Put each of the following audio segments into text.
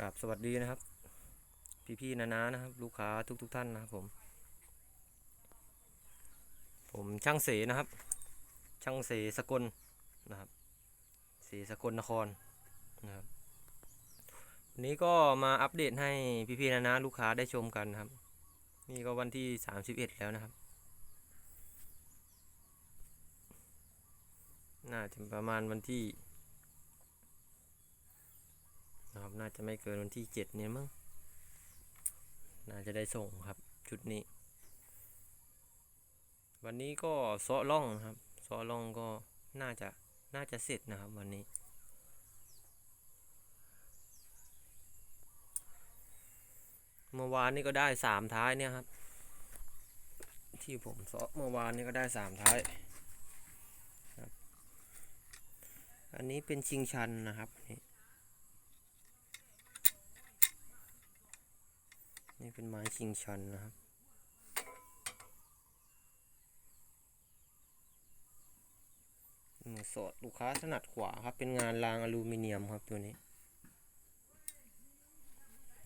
กับสวัสดีนะครับ พี่ๆนานานะครับ ลูกค้าทุกๆทท่านนะครับผม ผมช่างเสนะครับ ช่างเสสกลนะครับ เสสกลนครนะครับวันนี้ก็มาอัปเดตให้พี่ๆนานาลูกค้าได้ชมกันนะครับ นี่ก็วันที่31แล้วนะครับ น่าจะประมาณวันที่ นะครับ น่าจะไม่เกินวันที่เจ็ดเนี่ยมั้งน่าจะได้ส่งครับชุดนี้ วันนี้ก็ซาะล่องครับซาะล่องก็น่าจะน่าจะเสร็จนะครับวันนี้ เมื่อวานนี้ก็ได้สามท้ายเนี่ยครับ ที่ผมซาะเมื่อวานนี้ก็ได้สามท้ายอันนี้เป็นชิงชันนะครับนี่ นี่เป็นไม้ชิงชันนะครับ มือสดลูกค้าถนัดขวาครับ เป็นงานรางอลูมิเนียมครับตัวนี้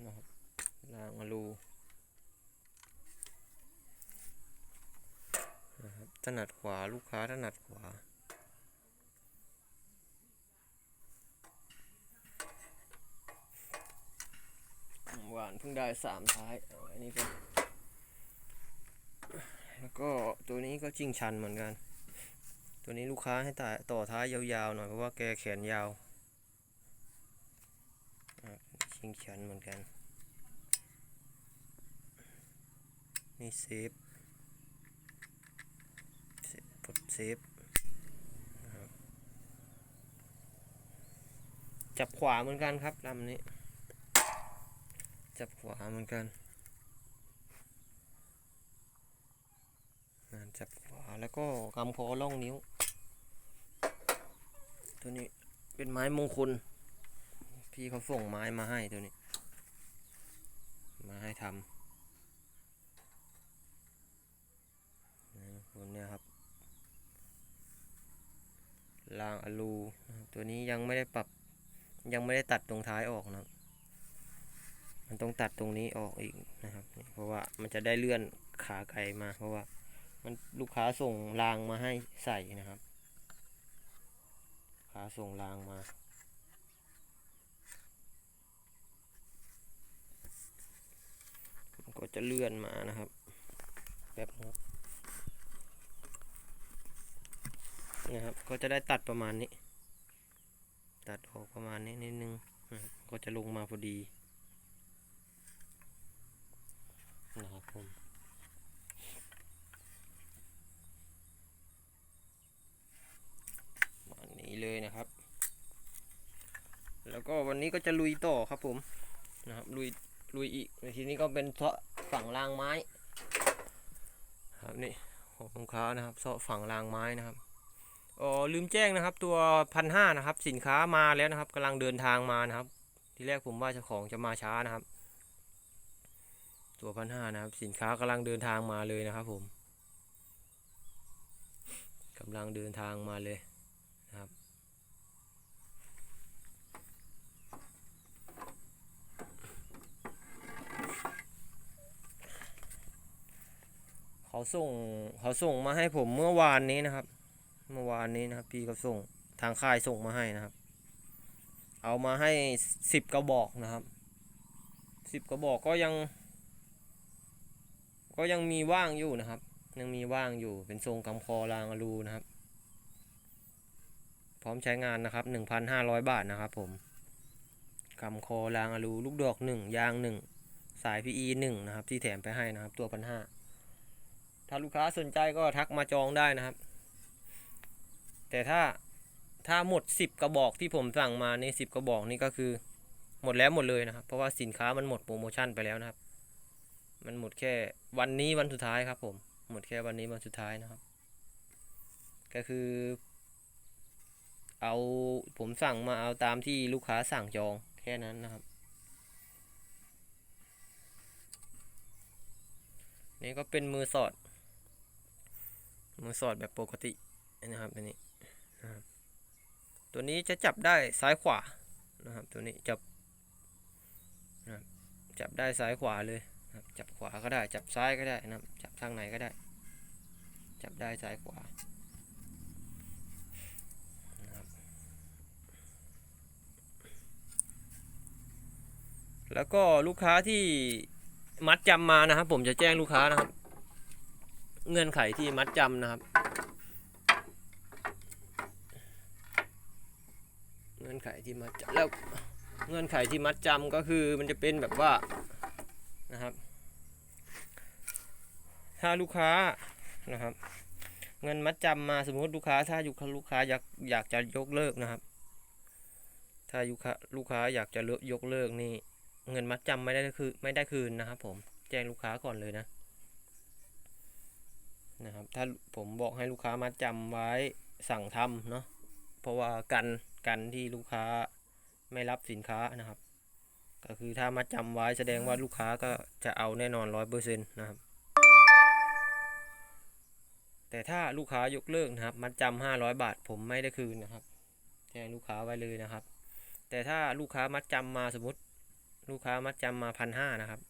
นะครับรางอลูนะครับถนัดขวาลูกค้าถนัดขวา หวานเพิ่งได้สามท้ายเอาอันนี้ก็แล้วก็ตัวนี้ก็จริงชันเหมือนกัน ตัวนี้ลูกค้าให้ต่ต่อท้ายยาวๆหน่อยเพราะว่าแกแขนยาวจริงชันเหมือนกันนี่เซฟปลดเซฟจับขวาเหมือนกันครับลำนี้ จับขวาเหมือนกันอ่าจับขวาแล้วก็กำคอล่องนิ้ว ตัวนี้เป็นไม้มงคล พี่เขาส่งไม้มาให้ตัวนี้ มาให้ทำนะตัวเนี้ยครับรางอลู ตัวนี้ยังไม่ได้ปรับยังไม่ได้ตัดตรงท้ายออกนะครับ มันต้องตัดตรงนี้ออกอีกนะครับ เพราะว่ามันจะได้เลื่อนขาไก่มา เพราะว่ามันลูกค้าส่งรางมาให้ใส่นะครับลูกค้าส่งรางมามันก็จะเลื่อนมานะครับแบบนี้นะครับ ก็จะได้ตัดประมาณนี้ ตัดออกประมาณนี้นิดนึงก็จะลงมาพอดี นะครับผมวันนี้ เลยนะครับ แล้วก็วันนี้ก็จะลุยต่อครับผมนะครับลุยลุยอีกในทีนี้ก็เป็นเสาะฝั่งรางไม้ครับนี่ของลูกค้านะครับเสาะฝั่งรางไม้นะครับอ๋อลืมแจ้งนะครับ ตัวพันห้านะครับ สินค้ามาแล้วนะครับกำลังเดินทางมานะครับ ที่แรกผมว่าเจ้าของจะมาช้านะครับ ตัวพันห้านะครับ สินค้ากำลังเดินทางมาเลยนะครับผมกำลังเดินทางมาเลยนะครับ เขาส่งเขาส่งมาให้ผมเมื่อวานนี้นะครับ เมื่อวานนี้นะครับ พี่เขาส่งทางค่ายส่งมาให้นะครับ เอามาให้สิบกระบอกนะครับสิบกระบอกก็ยัง ก็ยังมีว่างอยู่นะครับ ยังมีว่างอยู่เป็นทรงกำคอรางอลูนะครับ พร้อมใช้งานนะครับ1,500บาทนะครับผมกำคอรางอลูลูกดอก1ยาง1สาย PE 1นะครับ ที่แถมไปให้นะครับ ตัวพันห้า ถ้าลูกค้าสนใจก็ทักมาจองได้นะครับ แต่ถ้าถ้าหมด 10 กระบอกที่ผมสั่งมาในี่10 กระบอกนี่ก็คือหมดแล้วหมดเลยนะครับ เพราะว่าสินค้ามันหมดโปรโมชั่นไปแล้วนะครับ มันหมดแค่วันนี้วันสุดท้ายครับผม หมดแค่วันนี้วันสุดท้ายนะครับ ก็คือ เอาผมสั่งมาเอาตามที่ลูกค้าสั่งจองแค่นั้นนะครับ นี่ก็เป็นมือสอด มือสอดแบบปกตินะครับตัวนี้นะครับตัวนี้จะจับได้ซ้ายขวานะครับ ตัวนี้จับจับได้ซ้ายขวาเลยนะครับจับขวาก็ได้ จับซ้ายก็ได้นะครับจับทางไหนก็ได้ จับได้ซ้ายขวานะแล้วก็ลูกค้าที่มัดจำมานะครับ ผมจะแจ้งลูกค้านะครับ เงื่อนไขที่มัดจำนะครับ เงื่อนไขที่มัดจำแล้วเงื่อนไขที่มัดจำก็คือมันจะเป็นแบบว่านะครับ ถ้าลูกค้านะครับ เงินมัดจำมาสมมติลูกค้า ถ้าอยู่ลูกค้าอยากอยากจะยกเลิกนะครับ ถ้าลูกค้าลูกค้าอยากจะเลิกยกเลิกนี่เงินมัดจำไม่ได้คือไม่ได้คืนนะครับ ผมแจ้งลูกค้าก่อนเลยนะ นะครับ ถ้าผมบอกให้ลูกค้ามัดจำไว้สั่งทำเนาะเพราะว่ากันกันที่ลูกค้าไม่รับสินค้านะครับ ก็คือถ้ามัดจำไว้แสดงว่าลูกค้าก็จะเอาแน่นอนร้อยเปอร์เซ็นต์นะครับ แต่ถ้าลูกค้ายกเลิกนะครับ มัดจำห้าร้อยบาทผมไม่ได้คืนนะครับแจ้งลูกค้าไว้เลยนะครับ แต่ถ้าลูกค้ามัดจำมาสมมติ ลูกค้ามัดจำมาพันห้านะครับ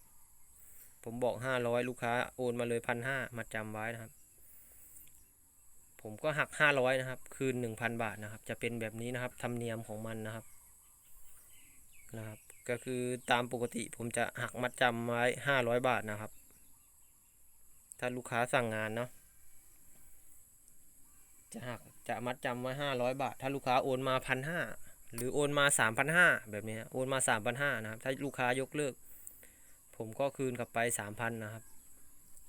ผมบอกห้าร้อยลูกค้าโอนมาเลยพันห้ามัดจำไว้นะครับ ผมก็หักห้าร้อยนะครับ คืนหนึ่งพันบาทนะครับ จะเป็นแบบนี้นะครับธรรมเนียมของมันนะครับนะครับ ก็คือตามปกติผมจะหักมัดจำไว้ห้าร้อยบาทนะครับ ถ้าลูกค้าสั่งงานเนาะจะหักจะมัดจำไว้ห้าร้อยบาท ถ้าลูกค้าโอนมาพันห้าหรือโอนมาสามพันห้าแบบนี้โอนมาสามพันห้านะครับ ถ้าลูกค้ายกเลิก ผมก็คืนกลับไปสามพันนะครับ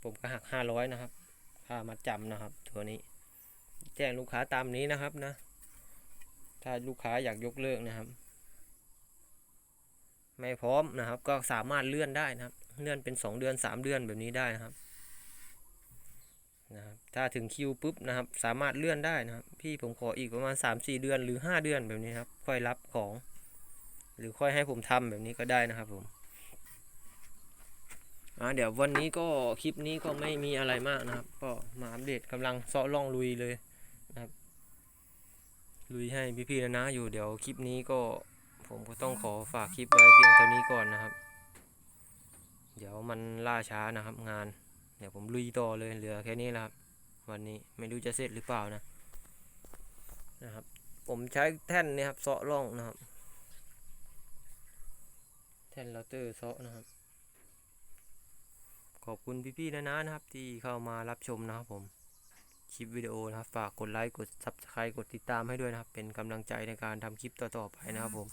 ผมก็หักห้าร้อยนะครับ ค่ามัดจำนะครับ ตัวนี้ แจ้งลูกค้าตามนี้นะครับนะ ถ้าลูกค้าอยากยกเลิกนะครับ ไม่พร้อมนะครับ ก็สามารถเลื่อนได้นะครับ เลื่อนเป็นสองเดือนสามเดือนแบบนี้ได้นะครับนะครับถ้าถึงคิวปุ๊บนะครับ สามารถเลื่อนได้นะครับ พี่ผมขออีกประมาณ 3-4 เดือนหรือ 5 เดือนแบบนี้ครับ ค่อยรับของ หรือค่อยให้ผมทำแบบนี้ก็ได้นะครับผมอ่าเดี๋ยววันนี้ก็คลิปนี้ก็ไม่มีอะไรมากนะครับ ก็มาอัปเดตกำลังเซาะล่องลุยเลย ลุยให้พี่ๆนะนะอยู่เดี๋ยวคลิปนี้ก็ผมก็ต้องขอฝากคลิปไว้เพียงเท่านี้ก่อนนะครับ เดี๋ยวมันล่าช้านะครับงาน เดี๋ยวผมลุยต่อเลยเหลือแค่นี้แหละครับ วันนี้ไม่รู้จะเสร็จหรือเปล่านะนะครับ ผมใช้แท่นนี่ครับเซาะร่องนะครับ แท่นเราเตอร์เซาะนะครับ ขอบคุณพี่ๆนะนะนะครับ ที่เข้ามารับชมนะครับผม คลิปวิดีโอนะครับ ฝากกดไลค์กด subscribe กดติดตามให้ด้วยนะครับ เป็นกำลังใจในการทำคลิปต่อๆไปนะครับผม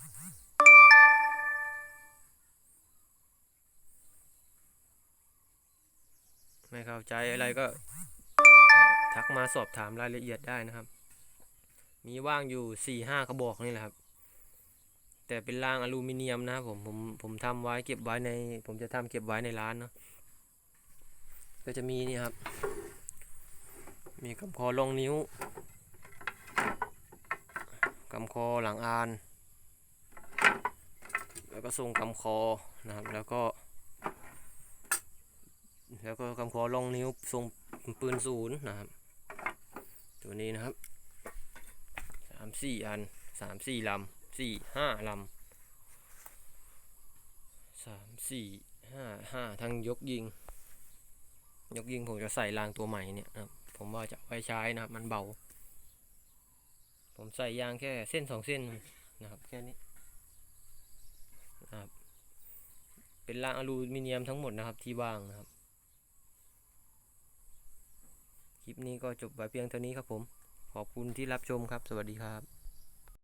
ไม่เข้าใจอะไรก็ ทักมาสอบถามรายละเอียดได้นะครับ มีว่างอยู่สี่ห้ากระบอกนี่แหละครับ แต่เป็นรางอลูมิเนียมนะครับผมผมผมทำไว้เก็บไว้ใน ผมจะทำเก็บไว้ในร้านเนาะก็จะมีนี่ครับ มีกำคอรองนิ้วกำคอหลังอาน แล้วก็ทรงกำคอนะครับ แล้วก็ แล้วก็กำคอรองนิ้วทรงปืนศูนย์นะครับ ตัวนี้นะครับสามสี่อันสามสี่ลำสี่ห้าลำสามสี่ห้าห้าทั้งยกยิง ยกยิงผมจะใส่รางตัวใหม่เนี่ยนะครับ ผมว่าจะไว้ใช้นะครับ มันเบา ผมใส่ยางแค่เส้นสองเส้นนะครับ แค่นี้นะครับเป็นรางอลูมิเนียมทั้งหมดนะครับที่ว่างนะครับ คลิปนี้ก็จบไว้เพียงเท่านี้ครับผม ขอบคุณที่รับชมครับ สวัสดีครับ